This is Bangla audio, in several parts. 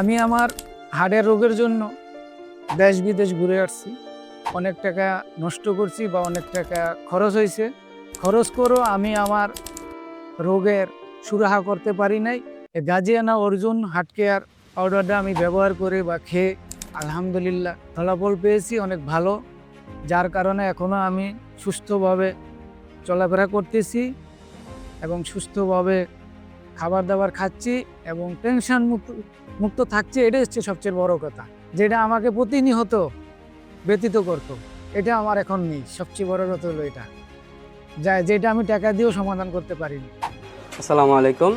আমি আমার হাড়ের রোগের জন্য দেশ বিদেশ ঘুরে আসছি। অনেক টাকা নষ্ট করছি বা অনেক টাকা খরচ হয়েছে। খরচ করেও আমি আমার রোগের সুরাহা করতে পারি নাই। গাজিয়ানা অর্জুন হার্ট কেয়ার পাউডারটা আমি ব্যবহার করে বা খেয়ে আলহামদুলিল্লাহ ফলাফল পেয়েছি, অনেক ভালো। যার কারণে এখনও আমি সুস্থভাবে চলাফেরা করতেছি এবং সুস্থভাবে খাবার দাবার খাচ্ছি এবং টেনশন মুক্ত মুক্ত থাকছে, এটাই হচ্ছে সবচেয়ে বড় কথা। যেটা আমাকে প্রতিনিয়ত ব্যতীত করত, এটা আমার এখন নেই। সবচেয়ে বড় কথা হলো এটা। যা, যেটা আমি টাকা দিয়েও সমাধান করতে পারিনি। আসসালামু আলাইকুম।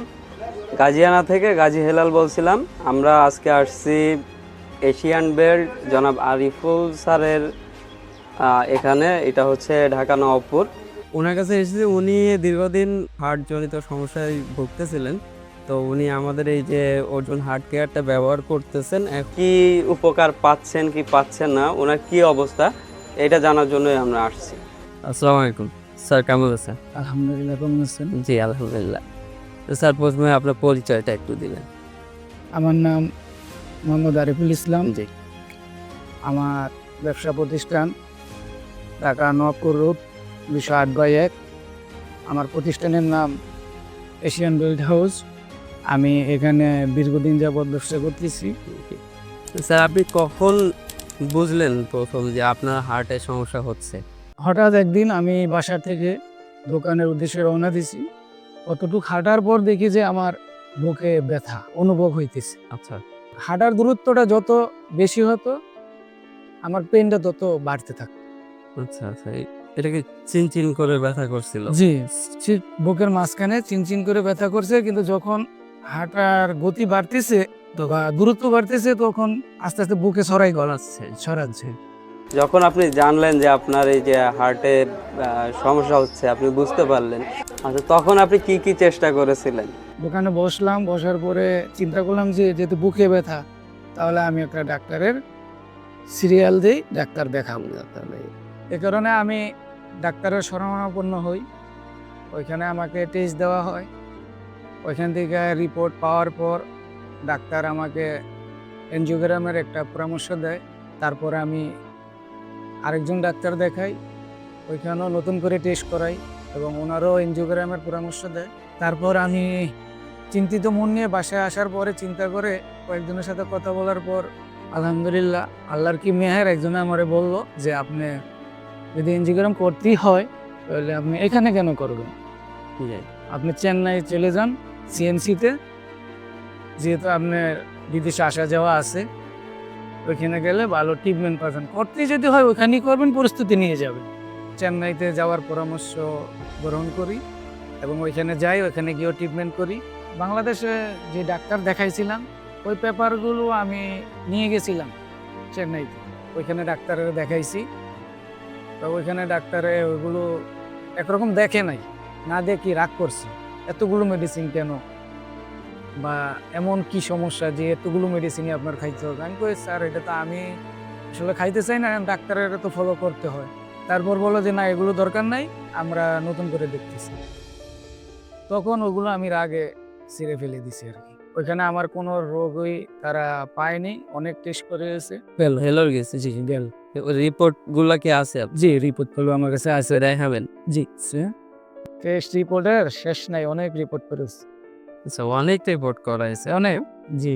গাজিয়ানা থেকে গাজী হেলাল বলছিলাম। আমরা আজকে আসছি এশিয়ান বেল্ট, জনাব আরিফুল স্যারের এখানে। এটা হচ্ছে ঢাকা নবাবপুর ওনার কাছে এসেছি উনি দীর্ঘদিন হার্ট জনিত সমস্যায় ভুগতেছিলেন। তো উনি আমাদের এই যে ওজন হার্ট কেয়ারটা ব্যবহার করতেছেন কি উপকার পাচ্ছেন কি পাচ্ছেন না ওনার কি অবস্থা এটা জানার জন্যই আমরা আসছি। আসসালামু আলাইকুম। স্যার কেমন আছেন? আলহামদুলিল্লাহ কেমন আছেন? জি আলহামদুলিল্লাহ। তো স্যার প্রথমে আপনার পরিচয়টা একটু দিলেন আমার নাম মোহাম্মদ আরিফুল ইসলাম। জি। আমার ব্যবসা প্রতিষ্ঠান ঢাকা নবপুর রোড। দুশো আট বাই এক। আমার প্রতিষ্ঠানের নাম এশিয়ান বেল্ট হাউস। আমি এখানে দীর্ঘদিন যাবৎ ব্যবসা করতেছি। স্যার আপনি কখন বুঝলেন প্রথম যে আপনার হার্টের সমস্যা হচ্ছে? হঠাৎ একদিন আমি বাসা থেকে দোকানের উদ্দেশ্যে রওনা দিছি। কতটুকু হাঁটার পর দেখি যে আমার বুকে ব্যথা অনুভব হইতেছে। আচ্ছা। হাঁটার দূরত্বটা যত বেশি হতো আমার পেনটা তত বাড়তে থাকতো। আচ্ছা আচ্ছা। এটাকে চিনচিন করে ব্যথা করছিল। জি বুকের মাঝখানে চিনচিন করে ব্যথা করছে কিন্তু যখন হাঁটার গতি বাড়তেছে তো বা দূরত্ব বাড়তেছে তখন আস্তে আস্তে বুকে সরাই গলাচ্ছে ছড়াচ্ছে। যখন আপনি জানলেন যে আপনার এই যে হার্টে সমস্যা হচ্ছে আপনি বুঝতে পারলেন। আচ্ছা তখন আপনি কি কি চেষ্টা করেছিলেন? দোকানে বসলাম বসার পরে চিন্তা করলাম যে যেহেতু বুকে ব্যথা তাহলে আমি একটা ডাক্তারের সিরিয়াল দিই ডাক্তার দেখাবো। ডাক্তার এ কারণে আমি ডাক্তারের শরণাপন্ন হই। ওইখানে আমাকে টেস্ট দেওয়া হয়। ওইখান থেকে রিপোর্ট পাওয়ার পর ডাক্তার আমাকে এনজিওগ্রামের একটা পরামর্শ দেয়। তারপরে আমি আরেকজন ডাক্তার দেখাই। ওইখানেও নতুন করে টেস্ট করাই এবং ওনারও এনজিওগ্রামের পরামর্শ দেয়। তারপর আমি চিন্তিত মন নিয়ে বাসায় আসার পরে চিন্তা করে কয়েকজনের সাথে কথা বলার পর আলহামদুলিল্লাহ, আল্লাহর কি মেহের একজনে আমারে বলল যে, আপনি যদি এনজিওগ্রাম করতেই হয় তাহলে আপনি এখানে কেন করবেন। আপনি চেন্নাই চলে যান সিএনসিতে যেহেতু আপনার বিদেশে আসা যাওয়া আছে ওইখানে গেলে ভালো ট্রিটমেন্ট পাবেন। করতে যদি হয় ওইখানেই করবেন প্রস্তুতি নিয়ে যাবেন। চেন্নাইতে যাওয়ার পরামর্শ গ্রহণ করি এবং ওইখানে যাই ওইখানে গিয়েও ট্রিটমেন্ট করি। বাংলাদেশে যে ডাক্তার দেখাইছিলাম ওই পেপারগুলো আমি নিয়ে গেছিলাম চেন্নাইতে। ওইখানে ডাক্তারের দেখাইছি। তো ওইখানে ডাক্তারে ওইগুলো একরকম দেখে নাই। না দেখি রাগ করছে? এতগুলো মেডিসিন কেন? বা এমন কি সমস্যা যে এতগুলো মেডিসিনই আপনার খাইতে হবে? আমি কই, স্যার, এটা তো আমি আসলে খাইতে চাই না, ডাক্তারের তো ফলো করতে হয়। তারপর বলো যে, না, এগুলো দরকার নাই, আমরা নতুন করে দেখতেছি। তখন ওগুলো আমি রাগে ছিঁড়ে ফেলে দিছি আর কি। ওইখানে আমার কোনো রোগই তারা পায়নি অনেক টেস্ট করে এসে বেল হেলোর গেছে জি গেল রিপোর্টগুলা কি আছে? জি রিপোর্ট করল আমার কাছে আছে। দেখাবেন জি টেস্ট রিপোর্টের শেষ নাই অনেক রিপোর্ট করেছে। আচ্ছা অনেক রিপোর্ট করা হয়েছে অনেক? জি।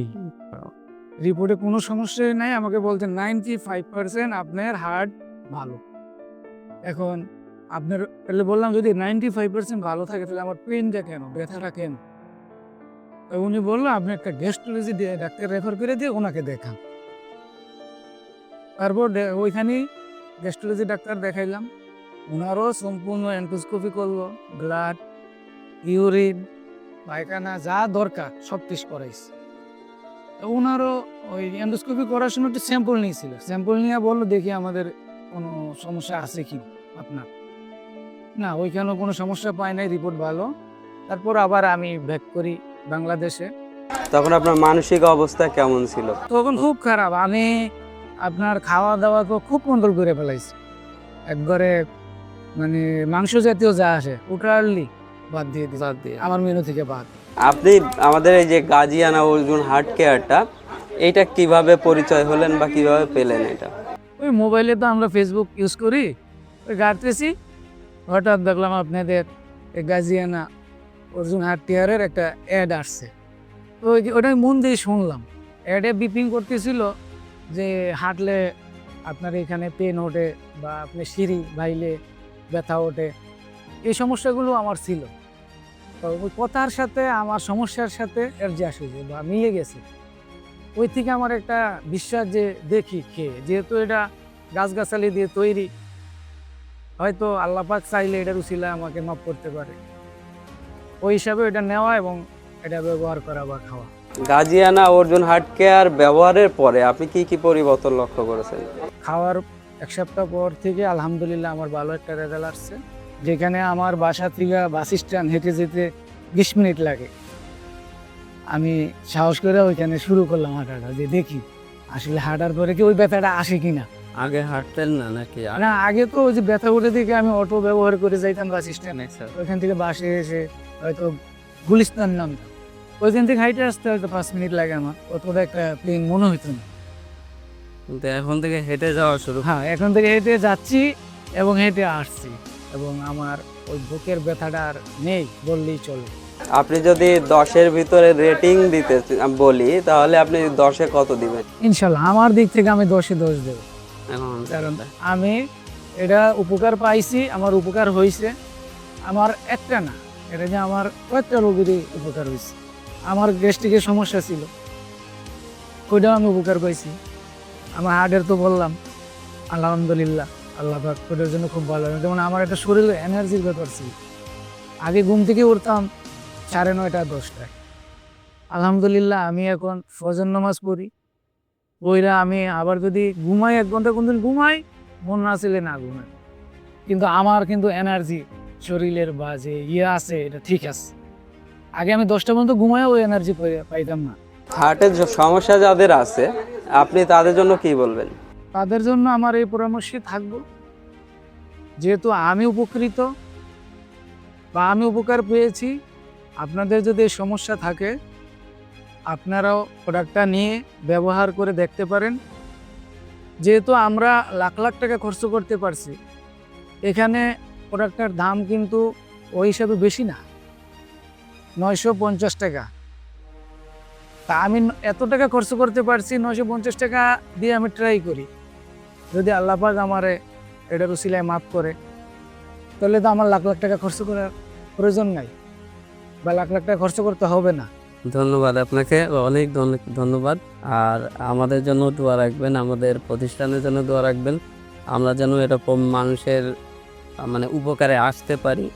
রিপোর্টে কোনো সমস্যাই নাই আমাকে বলতে নাইনটি ফাইভ পার্সেন্ট আপনার হার্ট ভালো। এখন আপনার তাহলে বললাম যদি নাইনটি ফাইভ পার্সেন্ট ভালো থাকে তাহলে আমার পেনটা কেন ব্যথাটা কেন? উনি বলল, আপনি একটা গ্যাস্ট্রোলজি দিয়ে ডাক্তার রেফার করে দিয়ে ওনাকে দেখান। তারপর ওইখানেই গ্যাস্ট্রোলজি ডাক্তার দেখাইলাম। ওনারও সম্পূর্ণ এন্ডোস্কোপি করল ব্লাড ইউরিন পায়খানা, যা দরকার, সব টেস্ট করাইছে। ওনারও ওই এন্ডোস্কোপি করার সময় একটু স্যাম্পল নিয়েছিল। স্যাম্পল নিয়ে বলল, দেখি আমাদের কোনো সমস্যা আছে কি আপনার? না, ওইখানেও কোনো সমস্যা পায় নাই রিপোর্ট ভালো। তারপর আবার আমি ব্যাক করি। বাংলাদেশে। তখন আপনার মানসিক অবস্থা কেমন ছিল? তখন খুব খারাপ। আমি আপনার খাওয়া দাওয়া তো খুব কন্ট্রোল করে ফেলাইছি। একবারে মানে মাংস জাতীয় যা আসে ওটারলি বাদ দিয়ে দিই বাদ দিয়ে। আমার মেনু থেকে বাদ। আপনি আমাদের এই যে গাজিয়ানা অর্জুন হার্ট কেয়ারটা এইটা কীভাবে পরিচয় হলেন বা কীভাবে পেলেন এটা? ওই মোবাইলে তো আমরা ফেসবুক ইউজ করি ওই ঘাটতেছি। হঠাৎ দেখলাম আপনাদের এই গাজিয়ানা অর্জুন হাটটিয়ারের একটা অ্যাড আসছে। তো ওই যে- ওটা মন দিয়ে শুনলাম। অ্যাডে বিপিং করতেছিল যে হাঁটলে আপনার এখানে পেন ওঠে বা আপনি সিঁড়ি বাইলে ব্যথা ওঠে। এই সমস্যাগুলো আমার ছিল। তো ওই কথার সাথে, আমার সমস্যার সাথে অ্যাডজাস্ট হয়েছে বা মিলে গেছে। ওই থেকে আমার একটা বিশ্বাস যে দেখি খেয়ে যেহেতু এটা গাছগাছালি দিয়ে তৈরি, হয়তো আল্লাপাক চাইলে এটার উচিলা আমাকে মাফ করতে পারে। ওই হিসাবে এটা নেওয়া এবং এটা ব্যবহার করা বা খাওয়া। গাজিয়ানা অর্জুন হার্ট কেয়ার ব্যবহারের পরে আপনি কি কি পরিবর্তন লক্ষ্য করেছেন? খাওয়ার এক সপ্তাহ পর থেকে আলহামদুলিল্লাহ আমার ভালো একটা রেজাল্ট আসছে। যেখানে আমার বাসা থেকে বাস স্ট্যান্ড হেঁটে যেতে বিশ মিনিট লাগে। আমি সাহস করে ওইখানে শুরু করলাম হাঁটাটা যে দেখি আসলে হাঁটার পরে কি ওই ব্যথাটা আসে কিনা। আগে হাঁটতেন না নাকি? না আগে তো ওই যে ব্যথা উঠে থেকে আমি অটো ব্যবহার করে যাইতাম বাস স্ট্যান্ডে আচ্ছা। ওইখান থেকে বাসে এসে হয়তো গুলিস্তান নামতাম ওইখান থেকে হাইটে আসতে হয়তো পাঁচ মিনিট লাগে আমার। অতটা একটা প্লেন মনে হইতো না। কিন্তু এখন থেকে হেঁটে যাওয়া শুরু হ্যাঁ এখন থেকে হেঁটে যাচ্ছি এবং হেঁটে আসছি। এবং আমার ওই বুকের ব্যথাটা আর নেই বললেই চলে। আপনি যদি দশের ভিতরে রেটিং দিতে বলি তাহলে আপনি দশে কত দিবেন? ইনশাল্লাহ আমার দিক থেকে আমি দশে দশ দেবো। কারণ আমি এটা উপকার পাইছি আমার উপকার হয়েছে আমার একটা না এটা যে আমার কয়েকটা রোগীরই উপকার হয়েছে। আমার গ্যাস্ট্রিকের সমস্যা ছিল। ওইটাও আমি উপকার পাইছি। আমার হার্টের তো বললাম, আলহামদুলিল্লাহ, আল্লাহ পাক ওটার জন্য খুব ভালো। যেমন আমার একটা শরীরে এনার্জির ব্যাপার ছিল। আগে ঘুম থেকে উঠতাম সাড়ে নয়টা, দশটায়। আলহামদুলিল্লাহ, আমি এখন ফজর নামাজ পড়ি। বইরা আমি আবার যদি ঘুমাই, এক ঘণ্টা কোনদিন ঘুমাই, মন না ছিলে না ঘুমাই। কিন্তু আমার কিন্তু এনার্জি শরীরের বা যে ইয়ে আছে এটা ঠিক আছে। আগে আমি দশটা পর্যন্ত ঘুমায় ওই এনার্জি পাইতাম না। হার্টের সমস্যা যাদের আছে আপনি তাদের জন্য কি বলবেন? তাদের জন্য আমার এই পরামর্শে থাকব। যেহেতু আমি উপকৃত বা আমি উপকার পেয়েছি আপনাদের যদি এই সমস্যা থাকে আপনারাও প্রোডাক্টটা নিয়ে ব্যবহার করে দেখতে পারেন। যেহেতু আমরা লাখ লাখ টাকা খরচ করতে পারছি এখানে প্রোডাক্টটার দাম কিন্তু ওই হিসাবে বেশি না। নয়শো পঞ্চাশ টাকা। তা আমি এত টাকা খরচ করতে পারছি, নয়শো পঞ্চাশ টাকা দিয়ে আমি ট্রাই করি। যদি আল্লাপাক আমারে এটার উসিলায় মাফ করে, তাহলে তো আমার লাখ লাখ টাকা খরচ করার প্রয়োজন নাই বা লাখ লাখ টাকা খরচ করতে হবে না। ধন্যবাদ আপনাকে, অনেক ধন্য- ধন্যবাদ। আর আমাদের জন্য দোয়া রাখবেন, আমাদের প্রতিষ্ঠানের জন্য দোয়া রাখবেন। আমরা যেন এরকম মানুষের মানে উপকারে আসতে পারি।